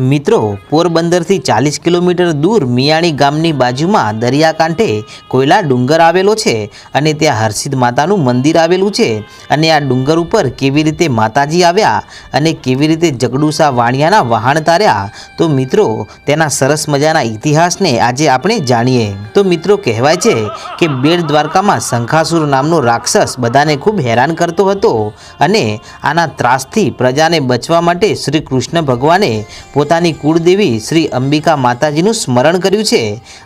મિત્રો, પોરબંદરથી ચાલીસ કિલોમીટર દૂર મિયાણી ગામની બાજુમાં દરિયાકાંઠે કોયલા ડુંગર આવેલો છે અને ત્યાં હર્ષિદ માતાનું મંદિર આવેલું છે અને આ ડુંગર ઉપર કેવી રીતે માતાજી આવ્યા અને કેવી રીતે જગડુસા વાણિયાના વહાણ તાર્યા, તો મિત્રો, તેના સરસ મજાના ઇતિહાસને આજે આપણે જાણીએ. તો મિત્રો, કહેવાય છે કે બેડ દ્વારકામાં શંખાસુર નામનો રાક્ષસ બધાને ખૂબ હેરાન કરતો હતો અને આના ત્રાસથી પ્રજાને બચવા માટે શ્રી કૃષ્ણ ભગવાને પોતાની કુળદેવી શ્રી અંબિકા માતાજીનું સ્મરણ કર્યું છે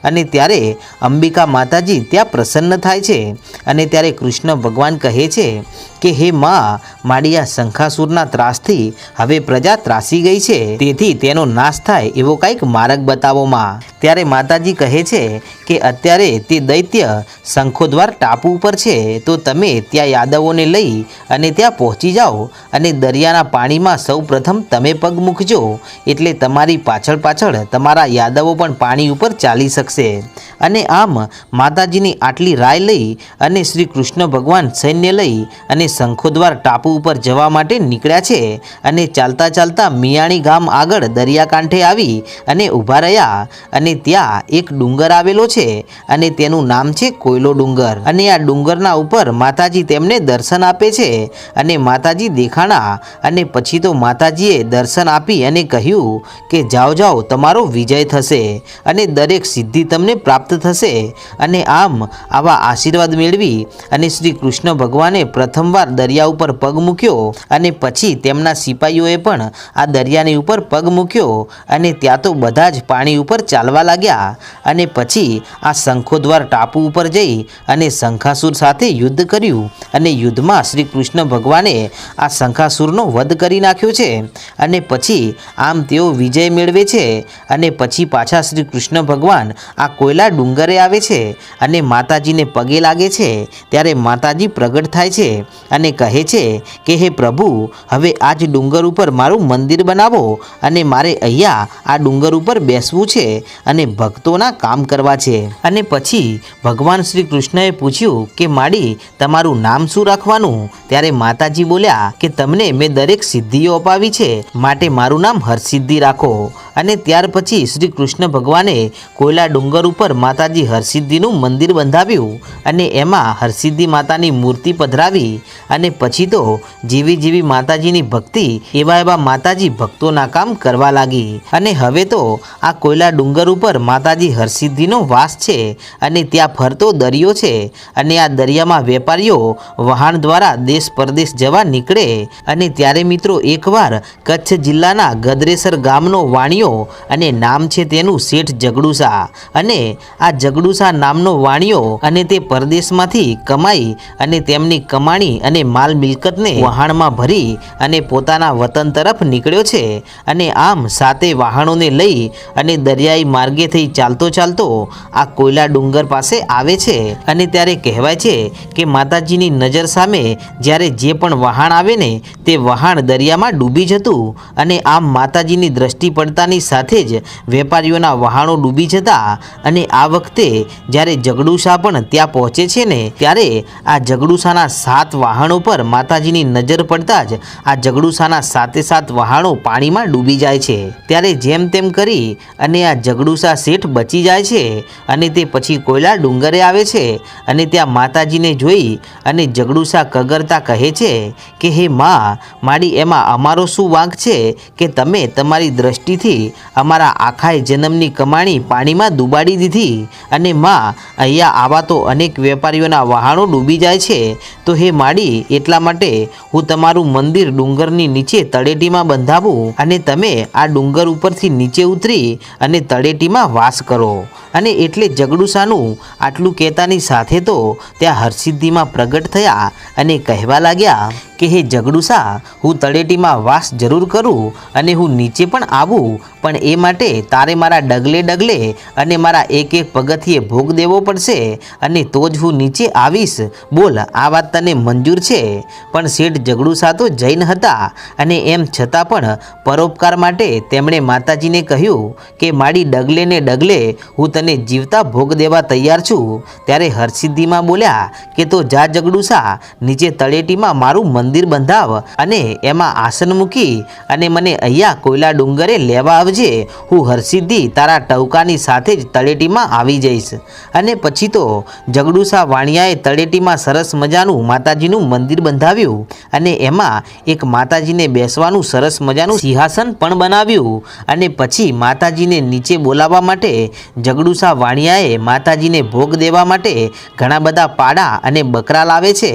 અને ત્યારે અંબિકા માતાજી ત્યાં પ્રસન્ન થાય છે અને ત્યારે કૃષ્ણ ભગવાન કહે છે કે, હે મા માડિયા શંખાસુરના ત્રાસથી હવે પ્રજા ત્રાસી ગઈ છે, તેથી તેનો નાશ થાય એવો કંઈક માર્ગ બતાવો માં. ત્યારે માતાજી કહે છે કે અત્યારે તે દૈત્ય શંખોદ્વાર ટાપુ ઉપર છે, તો તમે ત્યાં યાદવોને લઈ અને ત્યાં પહોંચી જાઓ અને દરિયાના પાણીમાં સૌપ્રથમ તમે પગ મૂકજો, એટલે તમારી પાછળ પાછળ તમારા યાદવો પણ પાણી ઉપર ચાલી શકશે. અને આમ માતાજીની આટલી રાય લઈ અને શ્રી કૃષ્ણ ભગવાન સૈન્ય લઈ અને શંખોદ્વાર ટાપુ ઉપર જવા માટે નીકળ્યા છે અને ચાલતા ચાલતા મિયાણી ગામ આગળ દરિયાકાંઠે આવી અને ઊભા રહ્યા અને ત્યાં એક ડુંગર આવેલો છે અને તેનું નામ છે કોયલો ડુંગર. અને આ ડુંગરના ઉપર માતાજી તેમને દર્શન આપે છે અને માતાજી દેખાણા અને પછી તો માતાજીએ દર્શન આપી અને કહ્યું કે જાઓ જાઓ, તમારો વિજય થશે અને દરેક સિદ્ધિ તમને પ્રાપ્ત થશે અને આમ આવા આશીર્વાદ મેળવી અને શ્રી કૃષ્ણ ભગવાને પ્રથમવાર દરિયા ઉપર પગ મૂક્યો અને પછી તેમના સિપાહીઓએ પણ આ દરિયાની ઉપર પગ મૂક્યો અને ત્યાં તો બધા જ પાણી ઉપર ચાલવા લાગ્યા અને પછી આ શંખોદ્વાર ટાપુ ઉપર જઈ અને શંખાસુર સાથે યુદ્ધ કર્યું અને યુદ્ધમાં શ્રી કૃષ્ણ ભગવાને આ શંખાસુરનો વધ કરી નાખ્યો છે. અને પછી આમ તેઓ વિજય મેળવે છે અને પછી પાછા શ્રી કૃષ્ણ ભગવાન આ કોયલા ડુંગરે આવે છે અને માતાજીને પગે લાગે છે. ત્યારે માતાજી પ્રગટ થાય છે અને કહે છે કે, હે પ્રભુ, હવે આજ ડુંગર ઉપર મારું મંદિર બનાવો અને મારે અહીંયા આ ડુંગર ઉપર બેસવું છે. અને ભક્તોના કામ કરવા છે. અને પછી ભગવાન શ્રી કૃષ્ણએ પૂછ્યું કે, માડી, તમારું નામ શું રાખવાનું? ત્યારે માતાજી બોલ્યા કે, તમને મેં દરેક સિદ્ધિઓ અપાવી છે. માટે મારું નામ હરસિદ્ધિ રાખો. અને ત્યાર પછી શ્રી કૃષ્ણ ભગવાને કોયલા ડુંગર ઉપર માતાજી હરસિદ્ધિનું મંદિર બંધાવ્યું અને એમાં હરસિદ્ધિ માતાની મૂર્તિ પધરાવી અને પછી તો જેવી જેવી માતાજીની ભક્તિ, એવા એવા માતાજી ભક્તોના કામ કરવા લાગી. અને હવે તો આ કોયલા ડુંગર ઉપર માતાજી હરસિદ્ધિનો વાસ છે અને ત્યાં ફરતો દરિયો છે અને આ દરિયામાં વેપારીઓ વહાણ દ્વારા દેશ પરદેશ જવા નીકળે. અને ત્યારે મિત્રો એકવાર કચ્છ જિલ્લાના ગદરેસર ગામનો વાણિયો અને નામ છે તેનું શેઠ જગડુસા. અને આ જગડુસા નામનો વાણિયો અને તે પરદેશમાંથી કમાઈ અને તેમની કમાણી અને માલ મિલકતને વહાણમાં ભરી અને પોતાના વતન તરફ નીકળ્યો છે. અને આમ સાતે વાહણોને લઈ અને દરિયાઈ માર્ગે થઈ ચાલતો ચાલતો આ કોયલા ડુંગર પાસે આવે છે. અને ત્યારે કહેવાય છે કે માતાજીની નજર સામે જ્યારે જે પણ વહાણ આવે ને તે વહાણ દરિયામાં ડૂબી જતું અને આમ માતાજીની દ્રષ્ટિ પડતાની સાથે જ વેપારીઓના વહાણો ડૂબી જતા અને આ વખતે જ્યારે જગડુશા પણ ત્યાં પહોંચે છે ને, ત્યારે આ જગડુશાના સાત વહાણો પર માતાજીની નજર પડતા જ આ જગડુશાના સાતે સાત વહાણો પાણીમાં ડૂબી જાય છે. ત્યારે જેમ તેમ કરી અને આ જગડુશા શેઠ બચી જાય છે અને તે પછી કોયલા ડુંગરે આવે છે અને ત્યાં માતાજીને જોઈ અને જગડુશા કગરતા કહે છે કે, હે માં, મારી એમાં અમારો શું વાંક છે કે તમે તમારી દ્રષ્ટિથી અમારા આખાય જન્મની કમાણી પાણીમાં ડૂબાડી દીધી અને માં, અહીંયા આવા તો અનેક વેપારીઓના વહાણો ડૂબી જાય છે. તો હે માડી, એટલા માટે હું તમારું મંદિર ડુંગરની નીચે તળેટીમાં બંધાવું અને તમે આ ડુંગર ઉપરથી નીચે ઉતરી અને તળેટીમાં વાસ કરો. અને એટલે જગડુસાનું આટલું કહેતાની સાથે તો ત્યાં હરસિદ્ધિમાં પ્રગટ થયા અને કહેવા લાગ્યા કે, હે જગડુસા હું તળેટીમાં વાસ જરૂર કરું અને હું નીચે પણ આવું, પણ એ માટે તારે મારા ડગલે ડગલે અને મારા એક એક પગથિયે ભોગ દેવો પડશે અને તો જ હું નીચે આવીશ. બોલ, આ વાત તને મંજૂર છે. પણ શેઠ જગડુસા તો જૈન હતા અને એમ છતાં પણ પરોપકાર માટે તેમણે માતાજીને કહ્યું કે, મારી ડગલે ને ડગલે હું તને તને જીવતા ભોગ દેવા તૈયાર છું, ત્યારે હરસિદ્ધિમાં બોલ્યા કે તો જા જગડુસા, નીચે તળેટીમાં મારું મંદિર બંધાવ અને એમાં આસન મૂકી અને મને અહીંયા કોયલા ડુંગરે લેવા આવજે. હું હરસિદ્ધિ તારા ટવકાની સાથે જ તળેટીમાં આવી જઈશ. અને પછી તો જગડુસા વાણિયાએ તળેટીમાં સરસ મજાનું માતાજીનું મંદિર બંધાવ્યું અને એમાં એક માતાજીને બેસવાનું સરસ મજાનું સિંહાસન પણ બનાવ્યું. અને પછી માતાજીને નીચે બોલાવવા માટે જગડુસા વાણિયાએ માતાજીને ભોગ દેવા માટે ઘણા બધા પાડા અને બકરા લાવે છે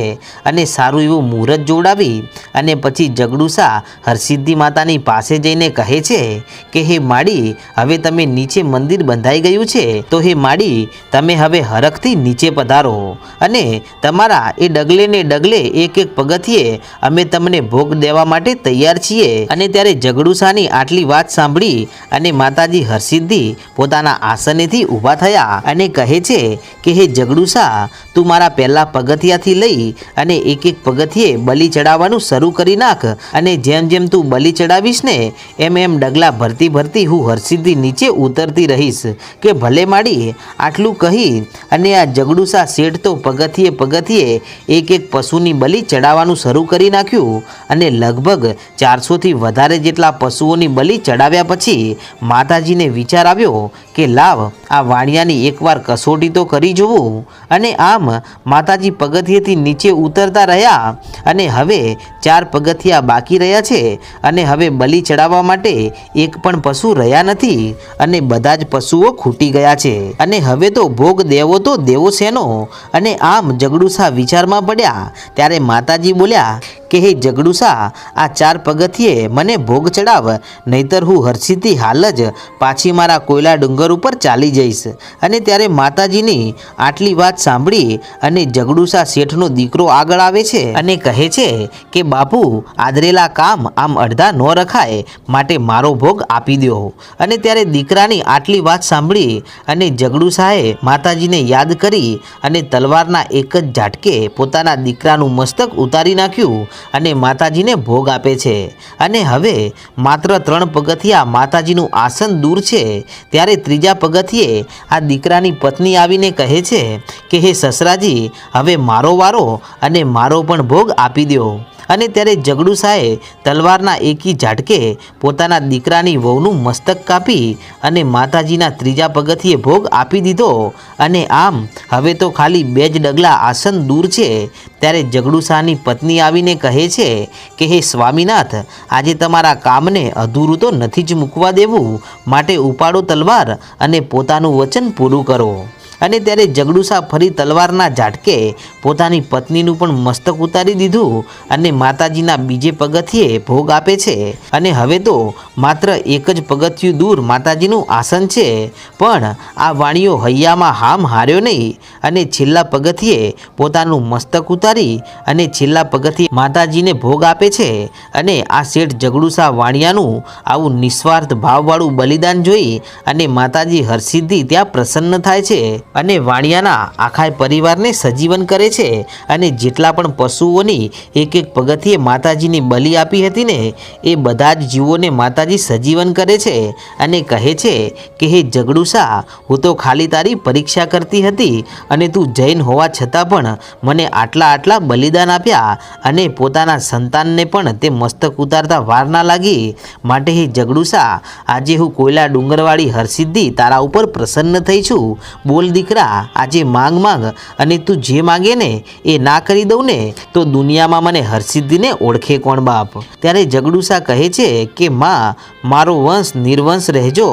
અને સારું એવું મુહૂર્ત જોડાવી અને પછી જગડુસા હરસિદ્ધિ માતાની પાસે જઈને કહે છે કે, હે માડી, હવે તમે નીચે મંદિર બંધાઈ ગયું છે, તો હે માડી, તમે હવે હરખથી નીચે પધારો અને તમારા એ ડગલે ને ડગલે એક એક પગથિયે અમે તમને ભોગ દેવા માટે તૈયાર છીએ. અને ત્યારે જગડુસાની આટલી વાત સાંભળી અને માતાજી હરસિદ્ધિ પોતાના આસનેથી ઊભા થયા અને કહે છે કે, હે જગડુસા તું મારા પહેલા પગથિયાથી લઈ અને એક એક પગથિયે બલી ચડાવવાનું શરૂ કરી નાખ અને જેમ જેમ તું બલિ ચડાવીશ ને, એમ એમ ડગલા ભરતી ભરતી હું હરસિદ્ધિ નીચે ઉતરતી રહીશ. કે ભલે માડી આટલું કહી અને આ જગડુસા શેઠ તો પગથિયે પગથિયે એક એક પશુની બલિ ચડાવવાનું શરૂ કરી નાખ્યું અને લગભગ ચારસોથી વધારે જેટલા પશુઓની બલિ ચડાવ્યા પછી માતાજીને વિચાર આવ્યો કે લાવ, આ વાણિયાની એકવાર કસોટી તો કરી જોવું અને આમ માતાજી પગથિયેથી નીચે ઉતરતા રહ્યા અને હવે ચાર પગથિયા બાકી રહ્યા છે અને હવે બલી ચડાવવા માટે એક પણ પશુ રહ્યા નથી અને બધા જ પશુઓ ખૂટી ગયા છે. અને હવે તો ભોગ દેવો તો દેવો શેનો? અને આમ જગડુસા વિચારમાં પડ્યા ત્યારે માતાજી બોલ્યા કે હે જગડુસા, આ ચાર પગથિયે મને ભોગ ચડાવ, નહીતર હું હર્ષિતી હાલ જ પાછી મારા કોયલા ડુંગર ઉપર ચાલી જઈશ. અને ત્યારે માતાજીની આટલી વાત સાંભળી અને જગડુસા શેઠનો દીકરો આગળ આવે છે અને કહે છે કે, બાપુ, આદરેલા કામ આમ અડધા ન રખાય, માટે મારો ભોગ આપી દો અને ત્યારે દીકરાની આટલી વાત સાંભળી અને જગડુસાએ માતાજીને યાદ કરી અને તલવારના એક જ ઝાટકે પોતાના દીકરાનું મસ્તક ઉતારી નાખ્યું અને માતાજીને ભોગ આપે છે. અને હવે માત્ર ત્રણ પગથિયા માતાજીનું આસન દૂર છે, ત્યારે ત્રીજા પગથિયે આ દીકરાની પત્ની આવીને કહે છે કે, હે સસરાજી, હવે મારો વારો અને મારો પણ ભોગ આપી દો અને ત્યારે જગડુસાએ તલવારના એકી ઝાટકે પોતાના દીકરાની વહુનું મસ્તક કાપી અને માતાજીના ત્રીજા પગથિયે ભોગ આપી દીધો. અને આમ હવે તો ખાલી બે જ ડગલા આસન દૂર છે. ત્યારે જગડુસાની પત્ની આવીને કહે છે કે, હે સ્વામીનાથ, આજે તમારા કામને અધૂરું તો નથી જ મૂકવા દેવું. માટે ઉપાડો તલવાર અને પોતાનું વચન પૂરું કરો. અને ત્યારે જગડુસા ફરી તલવારના ઝાટકે પોતાની પત્નીનું પણ મસ્તક ઉતારી દીધું અને માતાજીના બીજે પગથિયે ભોગ આપે છે. અને હવે તો માત્ર એક જ પગથિયું દૂર માતાજીનું આસન છે. પણ આ વાણીઓ હૈયામાં હામ હાર્યો નહીં અને છેલ્લા પગથિયે પોતાનું મસ્તક ઉતારી અને છેલ્લા પગથિયે માતાજીને ભોગ આપે છે. અને આ શેઠ જગડુસા વાણિયાનું આવું નિસ્વાર્થ ભાવવાળું બલિદાન જોઈ અને માતાજી હરસિદ્ધિ ત્યાં પ્રસન્ન થાય છે. અને વાણિયાના આખા પરિવારને સજીવન કરે છે અને જેટલા પણ પશુઓની એક એક પગથિયે માતાજીની બલિ આપી હતી ને, એ બધા જ જીવોને માતાજી સજીવન કરે છે અને કહે છે કે, હે જગડુસા હું તો ખાલી તારી પરીક્ષા કરતી હતી અને તું જૈન હોવા છતાં પણ મને આટલા આટલા બલિદાન આપ્યા અને પોતાના સંતાનને પણ તે મસ્તક ઉતારતા વાર ના લાગી. માટે હે જગડુસા આજે હું કોયલા ડુંગરવાળી હરસિદ્ધિ તારા ઉપર પ્રસન્ન થઈ છું. બોલ દીકરા આજે માંગ માંગ અને તું જે માંગે ને એ ના કરી દઉં ને, તો દુનિયામાં મને હરસિદ્ધિને ઓળખે કોણ બાપ? ત્યારે જગડુસા કહે છે કે, માં, મારો વંશ નિર્વંશ રહેજો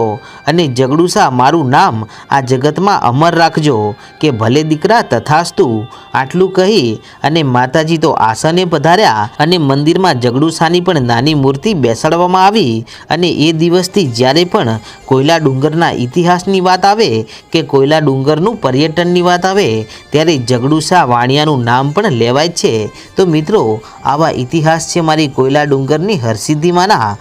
અને જગડુસા મારું નામ આ જગતમાં અમર રાખજો, કે ભલે દીકરા તથાસ્તુ આટલું કહી અને માતાજી તો આસને પધાર્યા અને મંદિરમાં જગડુસાની પણ નાની મૂર્તિ બેસાડવામાં આવી અને એ દિવસથી જ્યારે પણ કોયલા ડુંગરના ઇતિહાસની વાત આવે કે કોયલા ડુંગરનું પર્યટનની વાત આવે, ત્યારે જગડુસા વાણિયાનું નામ પણ લેવાય છે. તો મિત્રો, આવા ઇતિહાસ છે મારી કોયલા ડુંગરની હરસિદ્ધિમાંના.